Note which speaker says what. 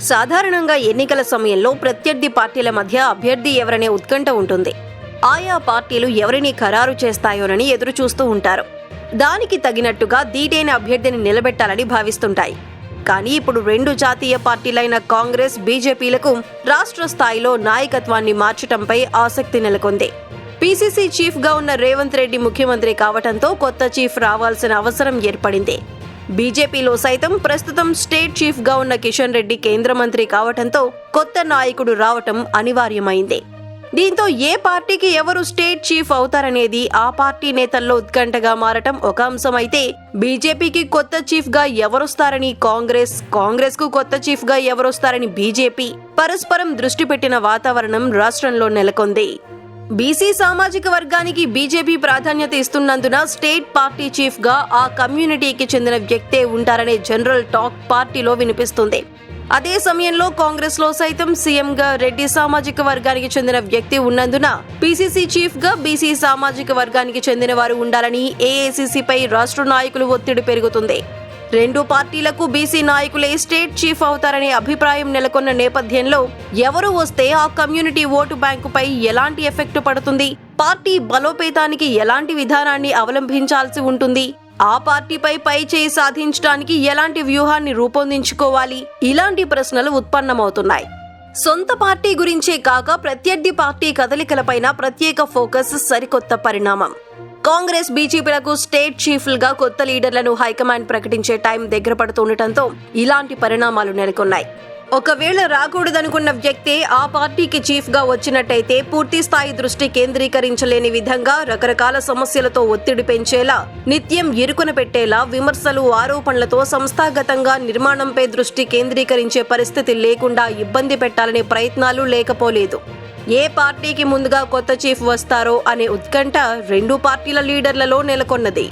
Speaker 1: సాధారణంగా ఎన్నికల సమయంలో ప్రత్యర్థి పార్టీల మధ్య అభ్యర్థి ఎవరనే ఉత్కంఠ ఉంటుంది. ఆయా పార్టీలు ఎవరిని ఖరారు చేస్తాయోనని ఎదురుచూస్తూ ఉంటారు. దానికి తగినట్టుగా దీటైన అభ్యర్థిని నిలబెట్టాలని భావిస్తుంటాయి. కానీ ఇప్పుడు రెండు జాతీయ పార్టీలైన కాంగ్రెస్ బీజేపీలకు రాష్ట్ర స్థాయిలో నాయకత్వాన్ని మార్చటంపై ఆసక్తి నెలకొంది. పీసీసీ చీఫ్గా ఉన్న రేవంత్ రెడ్డి ముఖ్యమంత్రి కావటంతో కొత్త చీఫ్ రావాల్సిన అవసరం ఏర్పడింది. బీజేపీలో సైతం ప్రస్తుతం స్టేట్ చీఫ్గా ఉన్న కిషన్ రెడ్డి కేంద్ర మంత్రి కావటంతో కొత్త నాయకుడు రావటం అనివార్యమైంది. దీంతో ఏ పార్టీకి ఎవరు స్టేట్ చీఫ్ అవుతారనేది ఆ పార్టీ నేతల్లో ఉత్కంఠగా మారటం ఒక అంశమైతే బీజేపీకి కొత్త చీఫ్గా ఎవరొస్తారని కాంగ్రెస్ కాంగ్రెస్కు కొత్త చీఫ్గా ఎవరొస్తారని బీజేపీ పరస్పరం దృష్టి పెట్టిన వాతావరణం రాష్ట్రంలో నెలకొంది. బీసీ సామాజిక వర్గానికి బీజేపీ ప్రాధాన్యత ఇస్తున్నందున స్టేట్ పార్టీ చీఫ్గా ఆ కమ్యూనిటీకి చెందిన వ్యక్తే ఉంటారనే జనరల్ టాక్ పార్టీలో వినిపిస్తుంది. అదే సమయంలో కాంగ్రెస్లో సైతం సీఎం గా రెడ్డి సామాజిక వర్గానికి చెందిన వ్యక్తి ఉన్నందున పీసీసీ చీఫ్గా బీసీ సామాజిక వర్గానికి చెందిన వారు ఉండాలని ఏఐసీసీపై రాష్ట్ర నాయకులు ఒత్తిడి పెరుగుతుంది. రెండు పార్టీలకు బీసీ నాయకులే స్టేట్ చీఫ్ అవుతారనే అభిప్రాయం నెలకొన్న నేపథ్యంలో ఎవరు వస్తే ఆ కమ్యూనిటీ ఓటు బ్యాంకుపై ఎలాంటి ఎఫెక్ట్ పడుతుంది? పార్టీ బలోపేతానికి ఎలాంటి విధానాన్ని అవలంబించాల్సి ఉంటుంది? ఆ పార్టీపై పై చేయి సాధించడానికి ఎలాంటి వ్యూహాన్ని రూపొందించుకోవాలి? ఇలాంటి ప్రశ్నలు ఉత్పన్నమవుతున్నాయి. సొంత పార్టీ గురించే కాక ప్రత్యర్థి పార్టీ కదలికలపైన ప్రత్యేక ఫోకస్ సరికొత్త పరిణామం. కాంగ్రెస్ బీజేపీలకు స్టేట్ చీఫ్లుగా కొత్త లీడర్లను హైకమాండ్ ప్రకటించే టైం దగ్గర పడుతుండటంతో ఇలాంటి పరిణామాలు నెలకొన్నాయి. ఒకవేళ రాకూడదనుకున్న వ్యక్తే ఆ పార్టీకి చీఫ్గా వచ్చినట్టయితే పూర్తి స్థాయి దృష్టి కేంద్రీకరించలేని విధంగా రకరకాల సమస్యలతో ఒత్తిడి పెంచేలా నిత్యం ఇరుకున పెట్టేలా విమర్శలు ఆరోపణలతో సంస్థాగతంగా నిర్మాణంపై దృష్టి కేంద్రీకరించే పరిస్థితి లేకుండా ఇబ్బంది పెట్టాలనే ప్రయత్నాలు లేకపోలేదు. ఏ పార్టీకి ముందుగా కొత్త చీఫ్ వస్తారో అనే ఉత్కంఠ రెండు పార్టీల లీడర్లలో నెలకొన్నది.